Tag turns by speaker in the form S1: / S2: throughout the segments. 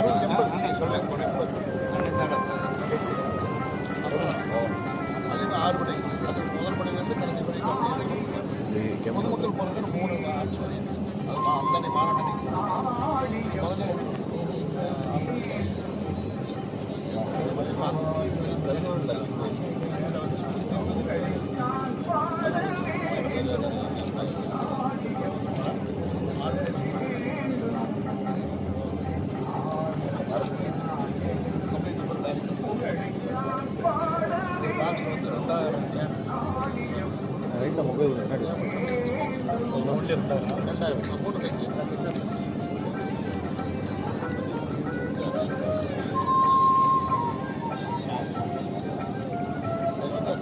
S1: அது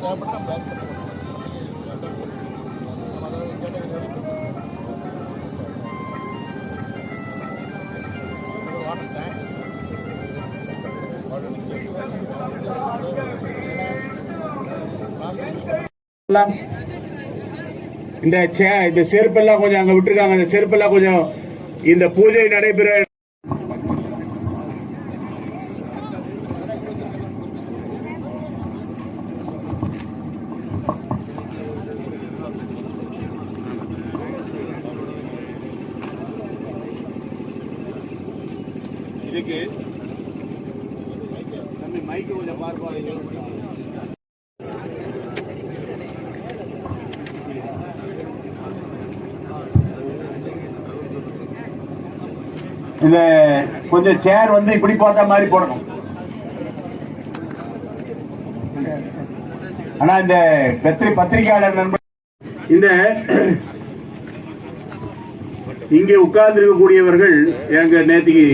S1: தேவைப்பட்டா பேக்
S2: இந்த சே- இந்த செருப்பெல்லாம் கொஞ்சம் அங்க விட்டுருக்காங்க. இந்த செருப்பெல்லாம் கொஞ்சம் இந்த பூஜை நடைபெற இதுக்கு தம்பி மைக்கு கொஞ்சம் பார்ப்பா இந்த கொஞ்சம் சேர் வந்து இப்படி பார்த்த மாதிரி போடணும். ஆனா இந்த பத்திரி பத்திரிகையாளர் நண்பர் இந்த இங்கே உட்கார்ந்து இருக்கக்கூடியவர்கள் எங்க நேத்திக்கு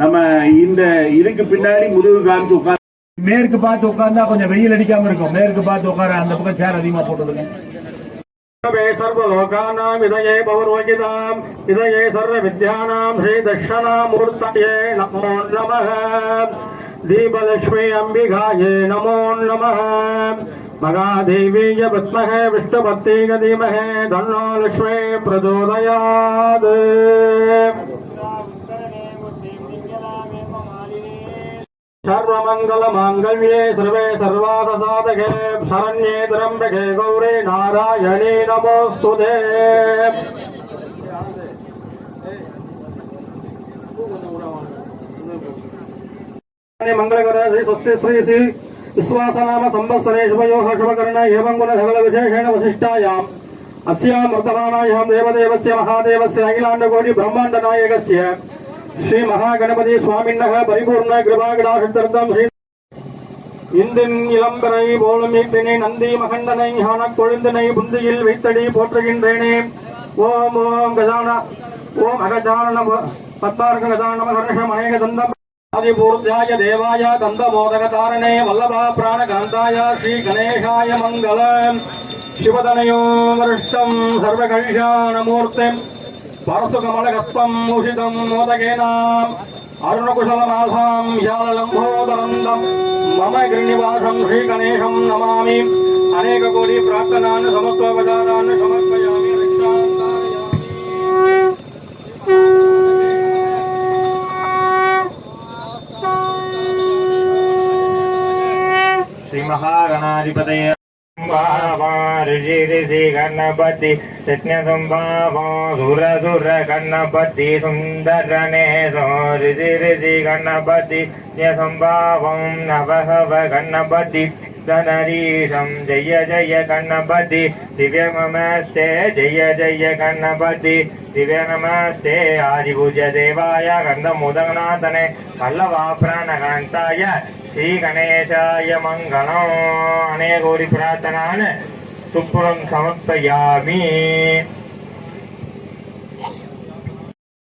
S2: நம்ம இந்த இதுக்கு பின்னாடி முதுகு காமிச்சு உட்கார் மேற்கு பார்த்து உட்கார்ந்தா கொஞ்சம் வெயில் அடிக்காம இருக்கும். மேற்கு பார்த்து உட்கார அந்த பக்கம் சேர் அதிகமா போட்டுருங்க சர்வலோகானாம் இதயே பௌர்வகிதாம். இதயே சர்வ வித்யானாம் ஸ்ரீ தட்சணாமூர்த்தயே நமோ நம தீபலட்சுமி அம்பிகாயே நமோ நம மகாதேவீய பத்மஹே விஷ்ணுபத்தீக தீமஹே தன்னோ பிரச்சோதயாது सर्वमङ्गलमाङ्गल्ये सर्वे सर्वादसाधके शरण्ये त्र्यम्बके गौरे नारायणी नमोऽस्तु ते मङ्गलकर श्री स्वस्ति श्री श्री विश्वासनाम संवत्सरे शुभयोः शुभकर्ण एवं गुण सकल विशेषेण वसिष्ठायाम् अस्याम् वर्तमानायां देवदेवस्य महादेवस्य अखिलाण्डकोटि ब्रह्माण्डनायकस्य ஸ்ரீ மகாகணபதி சுவாமின்னக பரிபூர்ண கிருபாகடாசித்தர்த்தம் ஸ்ரீ இந்தின் இளம்பரை போலும் ஈட்டினை நந்தி மகண்டனை ஞான கொழுந்தனை புந்தியில் வைத்தடி போற்றுகின்றேனே. ஓம் ஓம் கஜான ஓம் அகஜான பத்தார்க கஜான கர்ணம் அநேக தந்தம் ஆதிபூர்த்தியாய தேவாய கந்த மோதக தாரணே வல்லபா பிராண காந்தாய ஸ்ரீ கணேஷாய மங்களம் சிவதனையோ வருஷ்டம் சர்வ పరసుకమలగస్తం ఉషితం మోదగేనాం అరుణకుశలనాథాం విశాలలంభోదరందం మమ గిరినివాసం శ్రీగణేశం నమామి. అనేక కోటి ప్రార్థనాన్ని సమస్తోపచారాన్ని
S3: సమర్పయామి. శ్రీ మహాగణాధిపతయ ऋषिऋषि गणपति यज्ञसुम्भावो धुरधुर गणपति सुन्दरनेशो ऋषिऋषि गणपति यसम्भावं नवहव गणपति சனரீஷம் ஜெய ஜெய கண்ணபதி. திவ்ய நமஸ்தே ஜெய ஜெய கண்ணபதி. திவ்ய நமஸ்தே ஆதிபூஜ தேவாய கந்தமுதநாதனே பல்லவா பிராணகாந்தாய ஸ்ரீ கணேசாய மங்களம். அநேகோரி பிரார்த்தனான சுப்புரம் சமர்ப்பயாமி.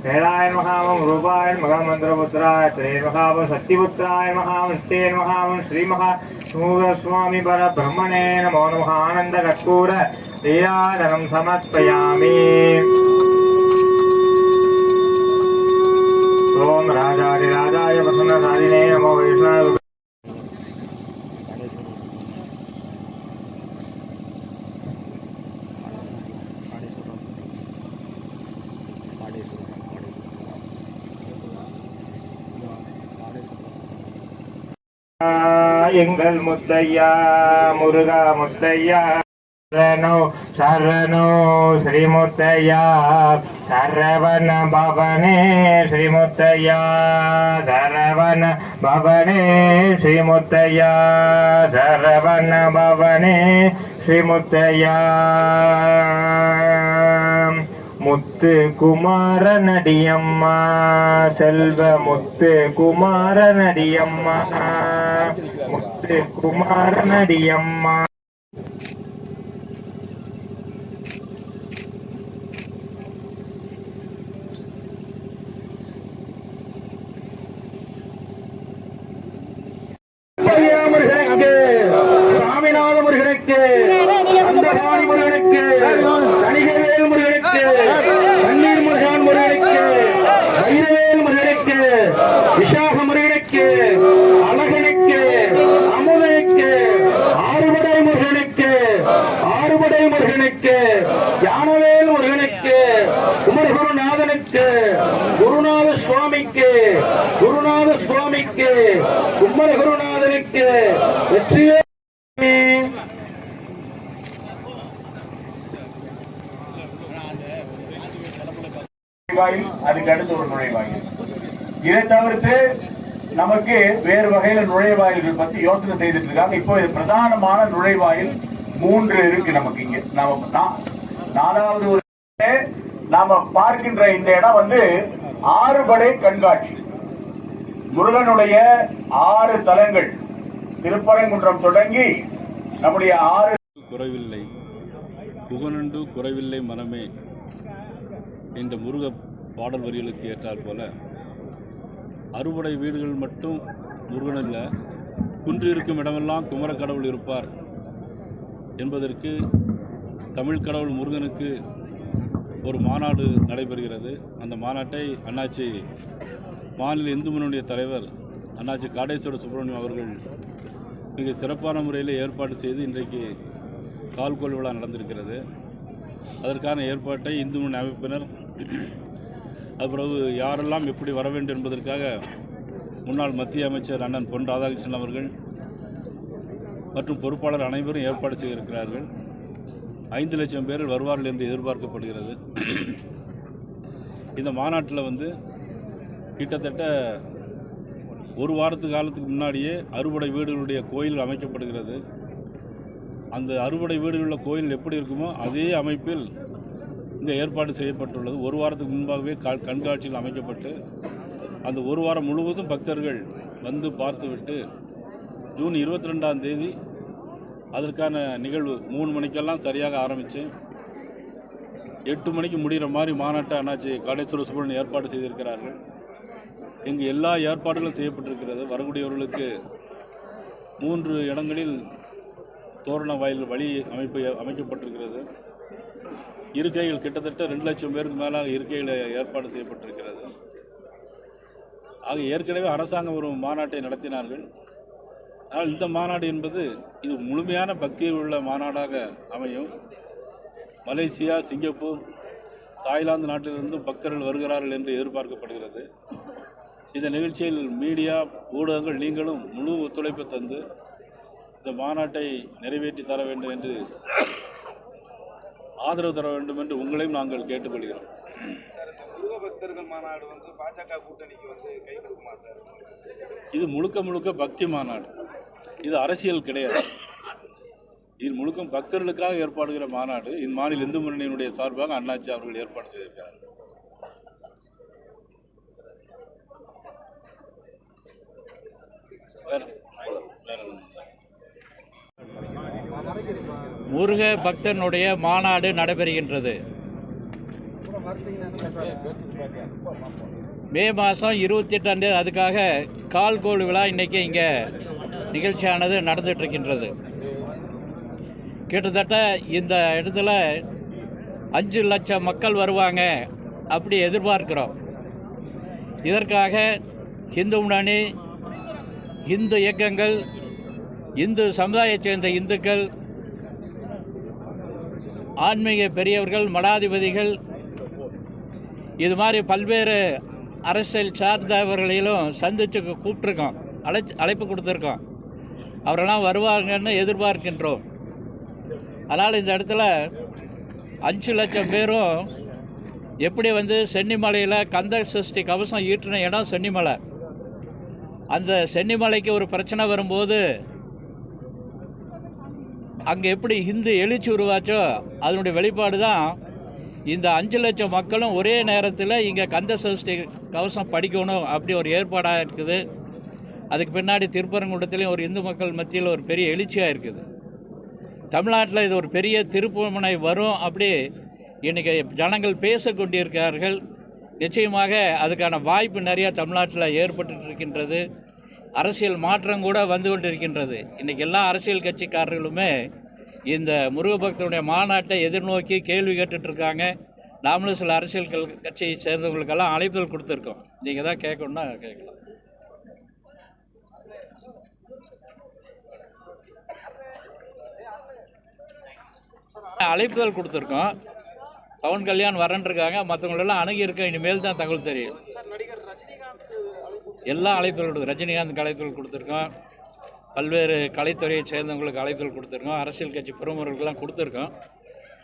S3: ॐ வேலாய மகாமம் ரூபாய மகாமந்திரபுத்திராய திரே மகாமம் சக்திபுத்திராய மகாமம் நித்தே மகாமம் ஸ்ரீமகா சுவாமி பர பிரம்மணே நமோ நம ஆனந்த கற்பூர லீலாதனம் சமர்ப்பயாமி ஓம் ராஜாதிராஜாய பிரசன்னசாலினே நமோ வைஷ்ணவ எங்கள் முத்தையா முருகா முத்தையா. சரணோ சரணோ ஸ்ரீமுத்தையா சரவண பவனே ஸ்ரீமுத்தையா சரவண பவனே ஸ்ரீமுத்தையா சரவண பவனே ஸ்ரீமுத்தையா முத்து குமார நடியம்மா செல்வ முத்து குமார நடியம்மா முத்து குமார நடியம்மா
S2: முருகனுக்கு சாமிநாத முருகனுக்கு அந்தபாணி முருகனுக்கு கணிகவேல் முருகனுக்கு கண்ணீர் முருகன் முருகனுக்கு வைரவேல் முருகனுக்கு விஷாக முருகனுக்கு அழகனுக்கு அமுதனுக்கு ஆறுபடை முருகனுக்கு ஆறுபடை முருகனுக்கு ஞானவேல் முருகனுக்கு குமரகுருநாதனுக்கு குருநாத சுவாமிக்கு குருநாத சுவாமிக்கு குமரகுருநாதனுக்கு வெற்றியே. நுழைவாயில் அதுக்கு அடுத்து ஒரு நுழைவாயில். இதை தவிர்த்து நமக்கு வேறு வகையில நுழைவாயில்கள் பத்தி யோசனை செய்துட்டு இருக்காங்க இப்போ இது பிரதானமான நுழைவாயில் மூன்று இருக்கு நமக்கு இங்க. நாம நாலாவது ஒரு நாம பார்க்கின்ற இந்த இடம் வந்து ஆறுபடை கண்காட்சி. முருகனுடைய ஆறு தலங்கள். திருப்பரங்குன்றம் தொடங்கி நம்முடைய ஆறு
S4: குறைவில்லை. புகனண்டு குறைவில்லை மனமே என்ற முருக பாடல் வரிகளுக்கு ஏற்றாற் போல அறுபடை வீடுகள் மட்டும் முருகன் இல்லை குன்று இருக்கும் இடமெல்லாம் குமர கடவுள் இருப்பார் என்பதற்கு தமிழ் கடவுள் முருகனுக்கு ஒரு மாநாடு நடைபெறுகிறது. அந்த மாநாட்டை அண்ணாச்சி மாநில இந்து முன்னணிய தலைவர் அண்ணாச்சி காடேஸ்வர சுப்பிரமணியம் அவர்கள் மிக சிறப்பான முறையில் ஏற்பாடு செய்து இன்றைக்கு கால்கோல் விழா நடந்திருக்கிறது. அதற்கான ஏற்பாட்டை இந்து முன் அமைப்பினர் அது பிறகு யாரெல்லாம் எப்படி வர வேண்டும் என்பதற்காக முன்னாள் மத்திய அமைச்சர் அண்ணன் பொன் ராதாகிருஷ்ணன் அவர்கள் மற்றும் பொறுப்பாளர் அனைவரும் ஏற்பாடு செய்திருக்கிறார்கள். ஐந்து லட்சம் பேர் வருவார்கள் என்று எதிர்பார்க்கப்படுகிறது. இந்த மாநாட்டில் வந்து கிட்டத்தட்ட ஒரு வாரத்து காலத்துக்கு முன்னாடியே அறுபடை வீடுகளுடைய கோயில் அமைக்கப்படுகிறது. அந்த அறுபடை வீடுகளில் கோயில் எப்படி இருக்குமோ அதே அமைப்பில் இங்கே ஏற்பாடு செய்யப்பட்டுள்ளது. ஒரு வாரத்துக்கு முன்பாகவே க- கண்காட்சியில் அமைக்கப்பட்டு அந்த ஒரு வாரம் முழுவதும் பக்தர்கள் வந்து பார்த்துவிட்டு ஜூன் இருபத்தி ரெண்டாம் தேதி அதற்கான நிகழ்வு மூணு மணிக்கெல்லாம் சரியாக ஆரம்பித்து எட்டு மணிக்கு முடிகிற மாதிரி மாநாட்டை அண்ணாச்சி காடேஸ்வர சுப்பிரமணியன் ஏற்பாடு செய்திருக்கிறார்கள். இங்கு எல்லா ஏற்பாடுகளும் செய்யப்பட்டிருக்கிறது. வரக்கூடியவர்களுக்கு மூன்று இடங்களில் தோரண வாயில் வழி அமைப்பு அமைக்கப்பட்டிருக்கிறது. இருக்கைகள் கிட்டத்தட்ட ரெண்டு லட்சம் பேருக்கு மேலாக இருக்கைகள் ஏற்பாடு செய்யப்பட்டிருக்கிறது. ஆக ஏற்கனவே அரசாங்கம் ஒரு மாநாட்டை நடத்தினார்கள். ஆனால் இந்த மாநாடு என்பது இது முழுமையான பக்தியில் உள்ள மாநாடாக அமையும். மலேசியா சிங்கப்பூர் தாய்லாந்து நாட்டிலிருந்து பக்தர்கள் வருகிறார்கள் என்று எதிர்பார்க்கப்படுகிறது. இந்த நிகழ்ச்சியில் மீடியா ஊடகங்கள் நீங்களும் முழு ஒத்துழைப்பு தந்து இந்த மாநாட்டை நிறைவேற்றி தர வேண்டும் என்று ஆதரவு தர வேண்டும் என்று உங்களையும் நாங்கள் கேட்டுக்கொள்கிறோம். இது முழுக்க முழுக்க பக்தி மாநாடு. இது அரசியல் கிடையாது. இது முழுக்க பக்தர்களுக்காக ஏற்பாடுகிற மாநாடு இந்த மாநில இந்து முன்னணியினுடைய சார்பாக அண்ணாச்சி அவர்கள் ஏற்பாடு செய்திருக்கிறார் வேற வேற ஒண்ணும் இல்லை.
S5: முருக பக்தனுடைய மாநாடு நடைபெறுகின்றது. மே மாதம் இருபத்தி எட்டாம் தேதி அதுக்காக கால்கோள் விழா இன்றைக்கி இங்கே நிகழ்ச்சியானது நடந்துகிட்ருக்கின்றது கிட்டத்தட்ட இந்த இடத்துல அஞ்சு லட்சம் மக்கள் வருவாங்க அப்படி எதிர்பார்க்கிறோம். இதற்காக இந்து முன்னணி இந்து இயக்கங்கள் இந்து சமுதாயத்தைச் சேர்ந்த இந்துக்கள் ஆன்மீக பெரியவர்கள் மடாதிபதிகள் இது மாதிரி பல்வேறு அரசியல் சார்ந்தவர்களையும் சந்திச்சு கூப்பிட்ருக்கோம் அழைச்சி அழைப்பு கொடுத்துருக்கோம். அவரெல்லாம் வருவாங்கன்னு எதிர்பார்க்கின்றோம். அதனால் இந்த இடத்துல அஞ்சு லட்சம் பேரும் எப்படி வந்து சென்னிமலையில் கந்த சஷ்டி கவசம் ஈட்டின இடம் சென்னிமலை. அந்த சென்னிமலைக்கு ஒரு பிரச்சனை வரும்போது அங்கே எப்படி ஹிந்து எழுச்சி உருவாச்சோ அதனுடைய வெளிப்பாடு தான் இந்த அஞ்சு லட்சம் மக்களும் ஒரே நேரத்தில் இங்கே கந்த சஷ்டி கவசம் படிக்கணும் அப்படி ஒரு ஏற்பாடாக இருக்குது. அதுக்கு பின்னாடி திருப்பரங்குன்றத்துலேயும் ஒரு இந்து மக்கள் மத்தியில் ஒரு பெரிய எழுச்சியாக இருக்குது. தமிழ்நாட்டில் இது ஒரு பெரிய திருப்புமனை வரும் அப்படி இன்றைக்கி ஜனங்கள் பேச கொண்டிருக்கிறார்கள். நிச்சயமாக அதுக்கான வாய்ப்பு நிறையா தமிழ்நாட்டில் ஏற்பட்டு இருக்கின்றது அரசியல் மாற்றம் கூட வந்து கொண்டிருக்கின்றது. இன்றைக்கி எல்லா அரசியல் கட்சிக்காரர்களுமே இந்த முருகபக்தருடைய மாநாட்டை எதிர்நோக்கி கேள்வி கேட்டுட்ருக்காங்க நாமளும் சில அரசியல் கல்- கட்சியை சேர்ந்தவங்களுக்கெல்லாம் அழைப்புகள் கொடுத்துருக்கோம். நீங்கள் தான் கேட்கணுன்னா கேட்கலாம். அழைப்புகள் கொடுத்துருக்கோம். பவன் கல்யாண் வரன்றிருக்காங்க. மற்றவங்களெல்லாம் அணுகியிருக்கோம் இனிமேல் தான் தகவல் தெரியும். எல்லா அழைப்புகள் கொடுத்து ரஜினிகாந்த் அழைப்புகள் கொடுத்துருக்கோம். பல்வேறு கலைத்துறையை சேர்ந்தவங்களுக்கு அழைப்புகள் கொடுத்துருக்கோம். அரசியல் கட்சி பிரமுகர்களுக்கெல்லாம் கொடுத்துருக்கோம்.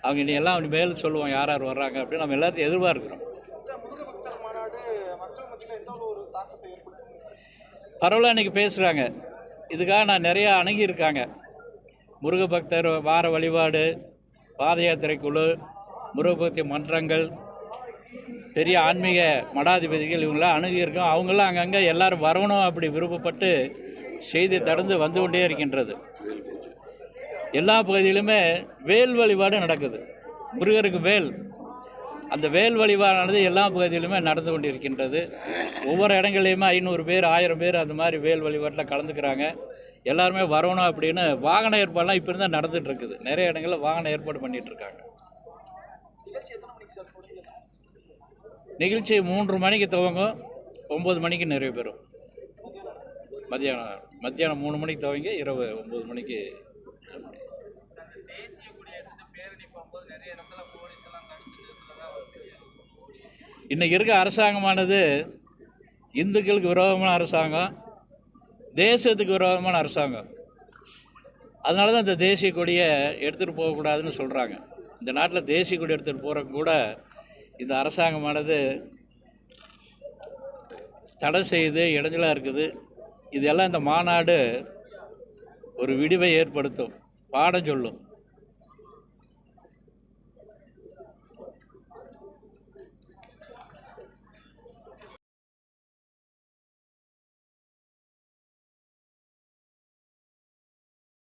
S5: அவங்க இனி எல்லாம் இனிமேல் சொல்லுவோம் யார் யார் வர்றாங்க அப்படின்னு நம்ம எல்லாத்தையும் எதிர்பார்க்குறோம். பரவாயில்ல இன்னைக்கு பேசுகிறாங்க இதுக்காக நான் நிறையா அணுகியிருக்காங்க. முருக பக்தர் வார வழிபாடு பாத யாத்திரை குழு முருகபக்தி மன்றங்கள் பெரிய ஆன்மீக மடாதிபதிகள் இவங்களாம் அணுகியிருக்கோம் அவங்களாம் அங்கங்கே எல்லாரும் வரணும் அப்படி விருப்பப்பட்டு செய்தி தடந்து வந்து கொண்டே இருக்கின்றது. எல்லா பகுதியிலுமே வேல் வழிபாடு நடக்குது. முருகருக்கு வேல். அந்த வேல் வழிபாடானது எல்லா பகுதியிலுமே நடந்து கொண்டிருக்கின்றது. ஒவ்வொரு இடங்கள்லையுமே ஐநூறு பேர் ஆயிரம் பேர் அந்த மாதிரி வேல் வழிபாட்டில் கலந்துக்கிறாங்க. எல்லாருமே வரணும் அப்படின்னு வாகன ஏற்பாடுலாம் இப்போ இருந்தால் நடந்துகிட்ருக்குது இருக்குது. நிறைய இடங்களில் வாகன ஏற்பாடு பண்ணிகிட்ருக்காங்க நிகழ்ச்சி மூன்று மணிக்கு துவங்கும் ஒம்பது மணிக்கு நிறைவு பெறும். மத்தியானம் மத்தியானம் மூணு மணிக்கு துவங்கி இரவு ஒம்பது மணிக்கு இன்றைக்கி இருக்க அரசாங்கமானது இந்துக்களுக்கு விரோதமான அரசாங்கம் தேசத்துக்கு விரோதமான அரசாங்கம். அதனால தான் இந்த தேசிய கொடியை எடுத்துகிட்டு போகக்கூடாதுன்னு சொல்கிறாங்க இந்த நாட்டில் தேசிய கொடி எடுத்துகிட்டு போகிற கூட இந்த அரசாங்கமானது தடை செய்து இடைஞ்சலாக இருக்குது. இதெல்லாம் இந்த மாநாடு ஒரு விடிவை ஏற்படுத்தும். பாடம் சொல்லும்.